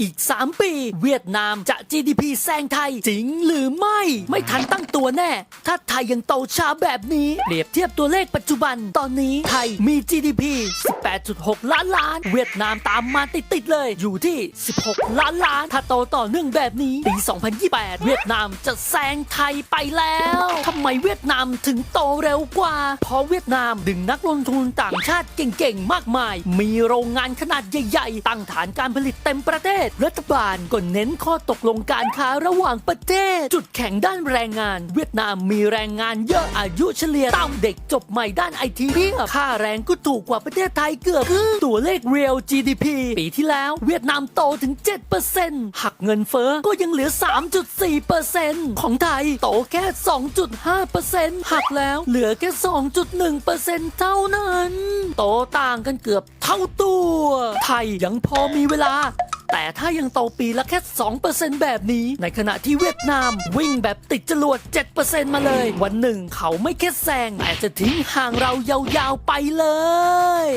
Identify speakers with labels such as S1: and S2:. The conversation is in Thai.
S1: อีก 3 ปี เวียดนามจะ GDP แซงไทย จริงหรือไม่ ไม่ทันตั้งตัวแน่ ถ้าไทยยังโตช้าแบบนี้ เปรียบเทียบตัวเลขปัจจุบันตอนนี้ไทยมี GDP 18.6 ล้านล้าน เวียดนามตามมาติดๆเลย อยู่ที่ 16 ล้านล้าน ถ้าโตต่อเนื่องแบบนี้ปี 2028 เวียดนามจะแซงไทยไปแล้วทำไมเวียดนามถึงโตเร็วกว่า เพราะเวียดนามดึงนักลงทุนต่างชาติเก่งๆ มากมาย มีโรงงานขนาดใหญ่ ๆ ตั้งฐานการผลิตเต็มประเทศรัฐบาลก็เน้นข้อตกลงการค้าระหว่างประเทศ จุดแข็งด้านแรงงาน เวียดนามมีแรงงานเยอะอายุเฉลี่ยต่ำเด็กจบใหม่ด้านไอทีเพียบค่าแรงก็ถูกกว่าประเทศไทยเกือบครึ่งตัวเลข real GDP ปีที่แล้วเวียดนามโตถึง 7%หักเงินเฟ้อก็ยังเหลือ 3.4%ของไทยโตแค่ 2.5%หักแล้วเหลือแค่ 2.1%เท่านั้น โตต่างกันเกือบเท่าตัว ไทยยังพอมีเวลา แต่ถ้ายังโตปีละแค่ 2%แบบนี้ ในขณะที่เวียดนามวิ่งแบบติดจรวด 7%มาเลย วันหนึ่งเขาไม่แค่แซงแต่จะทิ้งห่างเรายาวๆไปเลย